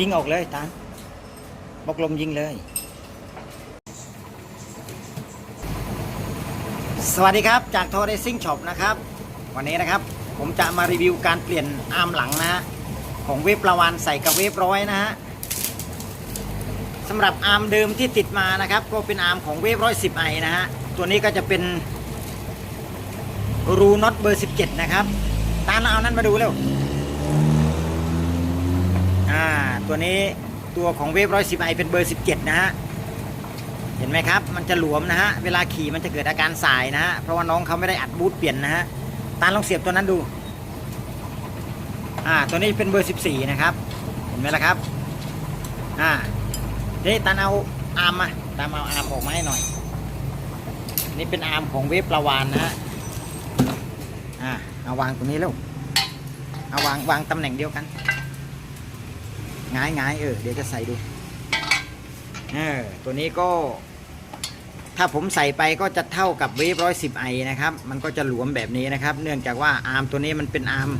ยิงออกเลยตาบกลมยิงเลย สวัสดีครับจากโทรเรซิ่งช็อปนะครับ วันนี้นะครับผมจะมารีวิวการเปลี่ยนอาร์มหลังนะฮะของเวฟประวานใส่กับเวฟร้อยนะฮะสำหรับอาร์มเดิมที่ติดมานะครับ ก็เป็นอาร์มของเวฟร้อยสิบไอนะฮะตัวนี้ก็จะเป็นรูน็อตเบอร์ 17 นะครับ ตามเราเอานั้นมาดูเร็วอ่า ตัวนี้ตัวของเวฟร้อยสิบไอเป็นเบอร์ 17 นะฮะ เห็นไหมครับ มันจะหลวมนะฮะ เวลาขี่มันจะเกิดอาการสายนะฮะ เพราะว่าน้องเขาไม่ได้อัดบูทเปลี่ยนนะฮะ ตาลองเสียบตัวนั้นดู อ่า ตัวนี้เป็นเบอร์ 14 นะครับ เห็นไหมล่ะครับ อ่าทีนี้ตาเอาอาร์มมา ตามเอาอาร์มออกมาให้หน่อย นี่เป็นอาร์มของเวฟประวานนะฮะ อ่า เอาวางตรงนี้แล้ว เอาวางวางตำแหน่งเดียวกัน ง่ายง่ายๆเออเดี๋ยวจะใส่ดูเออตัวนี้ก็ ถ้าผมใส่ไปก็จะเท่ากับเวฟร้อยสิบไอนะครับ มันก็จะหลวมแบบนี้นะครับ เนื่องจากว่าอาร์มตัวนี้มันเป็นอาร์ม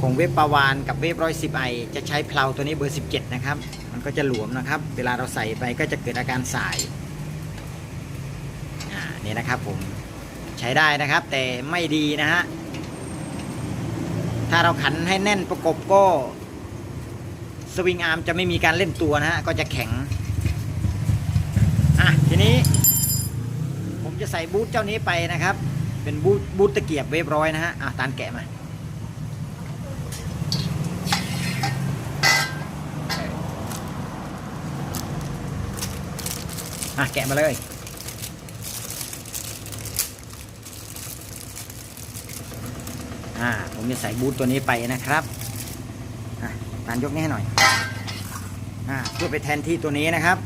ของเวฟปาวานกับเวฟร้อยสิบไอจะใช้เพลาตัวนี้เบอร์สิบเจ็ดนะครับ มันก็จะหลวมนะครับ เวลาเราใส่ไปก็จะเกิดอาการสายอ่านี่นะครับผมใช้ได้นะครับ แต่ไม่ดีนะฮะถ้าเราขันให้แน่นประกบก็ สวิงอาร์มจะไม่มีการเล่นตัวนะฮะ ก็จะแข็ง อะ ทีนี้ ผมจะใส่บูทเจ้านี้ไปนะครับ เป็นบูทบูทตะเกียบเวฟร้อยนะฮะ อะ ตานแกะมาอะ แกะมาเลยอ่าผมจะใส่บูทตัวนี้ไปนะครับ อะตานยกนี้ให้หน่อยอ่าเพื่อไปแทนที่ตัวนี้นะครับ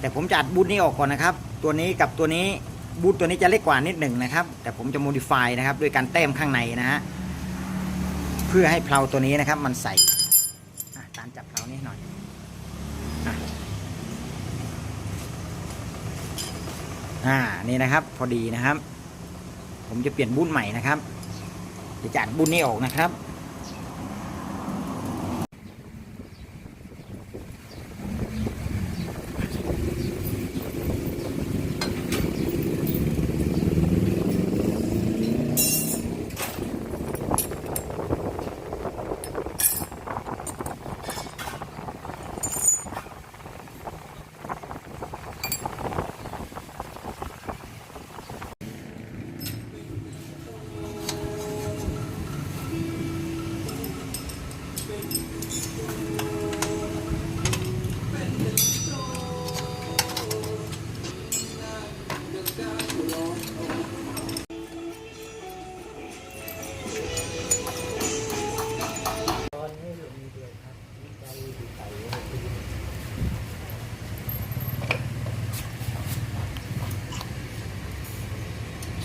แต่ผมจะอัดบูทนี้ออกก่อนนะครับ ตัวนี้กับตัวนี้บูทตัวนี้จะเล็กกว่านิดหนึ่งนะครับ แต่ผมจะโมดิฟายนะครับด้วยการแต้มข้างในนะฮะเพื่อให้เพลาตัวนี้นะครับ มันใส่ตานจับเพลานี้หน่อยอะอ่านี่นะครับ พอดีนะครับ ผมจะเปลี่ยนบูทใหม่นะครับจะจัดบูทนี้ออกนะครับ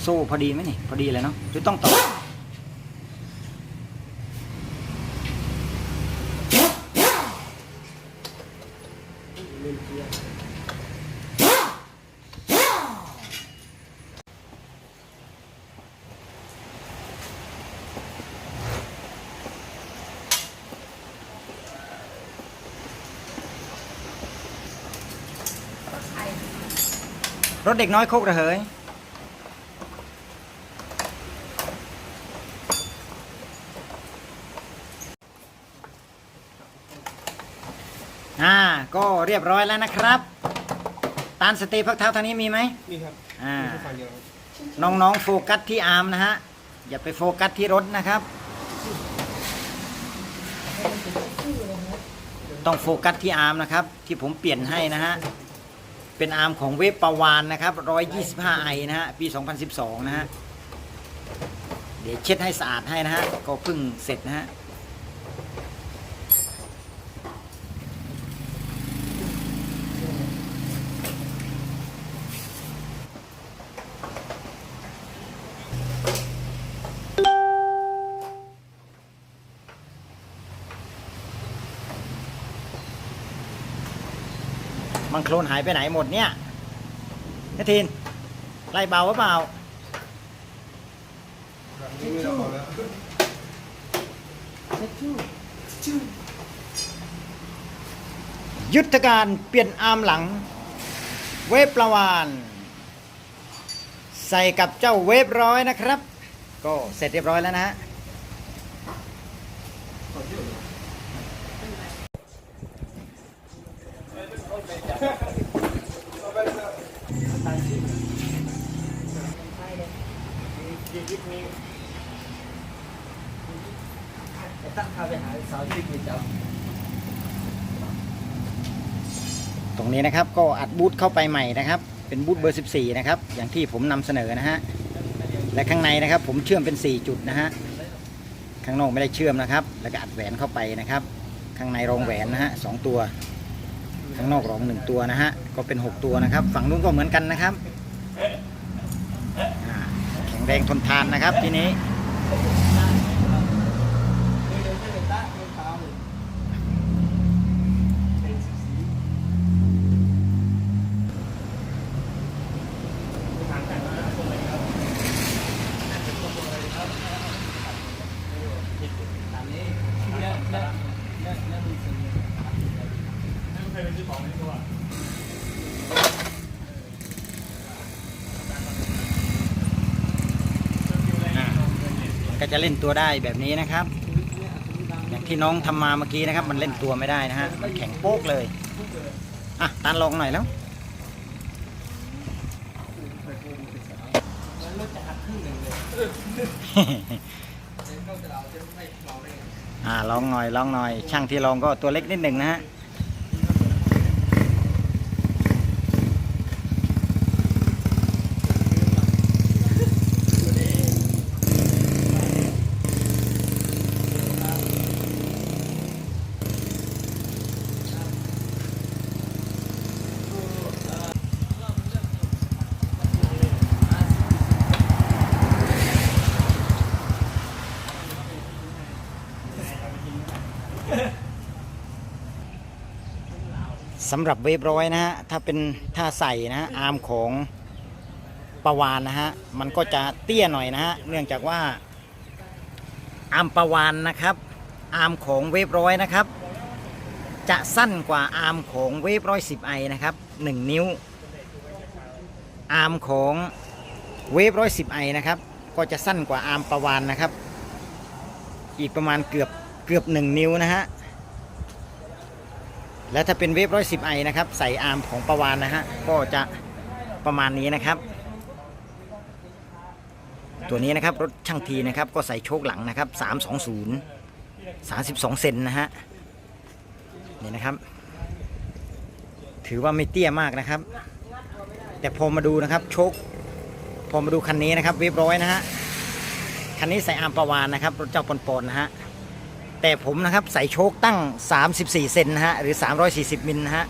โซ่พอดีไหมนี่ พอดีเลยเนาะหรือต้องต่อรถเด็กน้อยโคกระเหย อ่า ก็ เรียบร้อยแล้วนะครับ ตานสเตย์พักเท้าทางนี้มีไหมนี่ครับอ่ามีแค่ฝั่งเดียวครับน้องๆโฟกัสที่อาร์มนะฮะ อย่าไปโฟกัสที่รถนะครับ ต้องโฟกัสที่อาร์มนะครับ ที่ผมเปลี่ยนให้นะฮะ เป็นอาร์มของเวฟปาวานนะครับ 125ไอนะฮะ ปี 2012 นะฮะ เดี๋ยวเช็ดให้สะอาดให้นะฮะ ก็เพิ่งเสร็จนะฮะ มังโคลนหายไปไหนหมดเนี่ยนทินไล่เบาหรือเปล่ายุทธการเปลี่ยนอาร์มหลัง เวฟประวานใส่กับเจ้าเวฟร้อยนะครับ ก็เสร็จเรียบร้อยแล้วนะฮะ เข้าไปหาสาที่มีจับตรงนี้นะครับก็อัดบูทเข้าไปใหม่นะครับ เป็นบูทเบอร์ 14 นะครับ อย่างที่ผมนำเสนอนะฮะและข้างในนะครับ ผมเชื่อมเป็น 4 จุดนะฮะข้างนอกไม่ได้เชื่อมนะครับ แล้วก็อัดแหวนเข้าไปนะครับ ข้างในรองแหวนนะฮะสองตัว ข้างนอกรองหนึ่งตัวนะฮะก็เป็น 6 ตัวนะครับ ฝั่งนู้นก็เหมือนกันนะครับแข็งแรงทนทานนะครับทีนี้ ก็จะเล่นตัวได้แบบนี้นะครับ อย่างที่น้องทำมาเมื่อกี้นะครับ มันเล่นตัวไม่ได้นะฮะมันแข็งโป๊กเลยอะตันลองหน่อยแล้วอะไม่เบาได้ไงอ่าลองหน่อยลองหน่อย ช่างที่ลองก็ตัวเล็กนิดหนึ่งนะฮะ สำหรับเวฟร้อยนะฮะถ้าเป็นถ้าใส่นะฮะอาร์มของประวานนะฮะมันก็จะเตี้ยหน่อยนะฮะเนื่องจากว่าอาร์มประวานนะครับ อาร์มของเวฟร้อยนะครับ จะสั้นกว่าอาร์มของเวฟร้อยสิบไอนะครับหนึ่งนิ้ว อาร์มของเวฟร้อยสิบไอนะครับ ก็จะสั้นกว่าอาร์มประวานนะครับ อีกประมาณเกือบเกือบหนึ่งนิ้วนะฮะ และถ้าเป็นเวฟร้อยสิบไอนะครับ ใส่อาร์มของประวานนะฮะ ก็จะประมาณนี้นะครับ ตัวนี้นะครับ รถช่างทีนะครับ ก็ใส่โชคหลังนะครับ320 32เซนนะฮะ นี่นะครับ ถือว่าไม่เตี้ยมากนะครับ แต่พอมาดูนะครับ โชค พอมาดูคันนี้นะครับ เวฟร้อยนะฮะ คันนี้ใส่อาร์มประวานนะครับ รถเจ้าปนปนๆนะฮะ แต่ผมนะครับใส่โชคตั้ง 34 เซนนะฮะ หรือ 340 มิลนะฮะ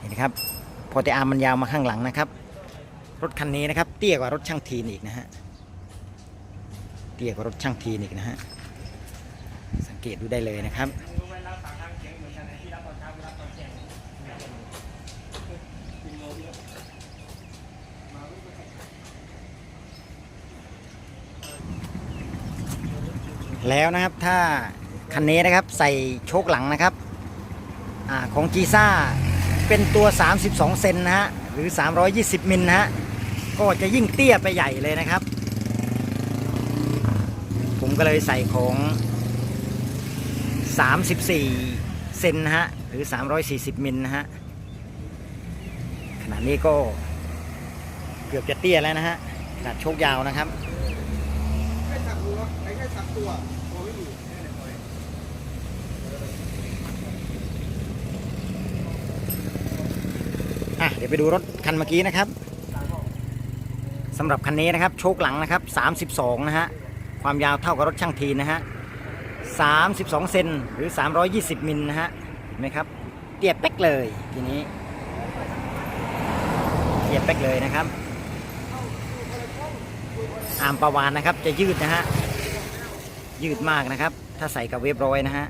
นี่นครับ พอแต่อาร์มมันยาวมาข้างหลังนะครับ รถคันนี้นะครับ เตี้ยกว่ารถช่างทีนอีกนะฮะ เตี้ยกว่ารถช่างทีนอีกนะฮะ สังเกตดูได้เลยนะครับ แล้วนะครับถ้าคันนี้นะครับใส่โชคหลังนะครับอของจีซ่าเป็นตัว 32 เซนนะฮะหรือ 320 มิลนะฮะก็จะยิ่งเตี้ยไปใหญ่เลยนะครับ ผมก็เลยใส่ของ 34 เซนนะฮะหรือ 340 มิลนะฮะขนาดนี้ก็เกือบจะเตี้ยแล้วนะฮะขนาดโชคยาวนะครับ แค่สับหัวไอ้แค่สับ ตัวตัวไม่อยู่อะเดี๋ยวไปดูรถคันเมื่อกี้นะครับสำหรับคันนี้นะครับ โชคหลังนะครับ 32 นะฮะ ความยาวเท่ากับรถช่างทีนะฮะ 32 เซนหรือ 320 มิลนะฮะเห็นไหมครับ เตียบเป๊กเลยทีนี้ เตียบเป๊กเลยนะครับอามประวานนะครับ จะยืดนะฮะ ยืดมากนะครับ ถ้าใส่กับเวฟร้อยนะฮะ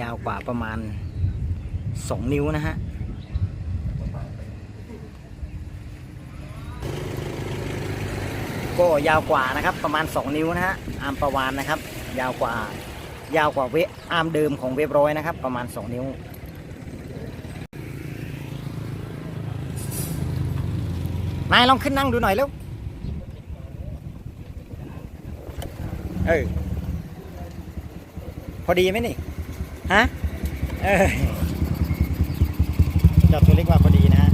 ยาวกว่าประมาณ 2 นิ้วนะฮะก็ยาวกว่านะครับประมาณ 2 นิ้วนะฮะอาร์มประวานนะครับ ยาวกว่ายาวกว่าเวอาร์มเดิมของเวฟร้อยนะครับ ประมาณ 2 นิ้ว นายลองขึ้นนั่งดูหน่อยเร็ว เออ พอดีไหมนี่ ฮะ เออเจอดตัวเล็กว่าพอดีนะฮะ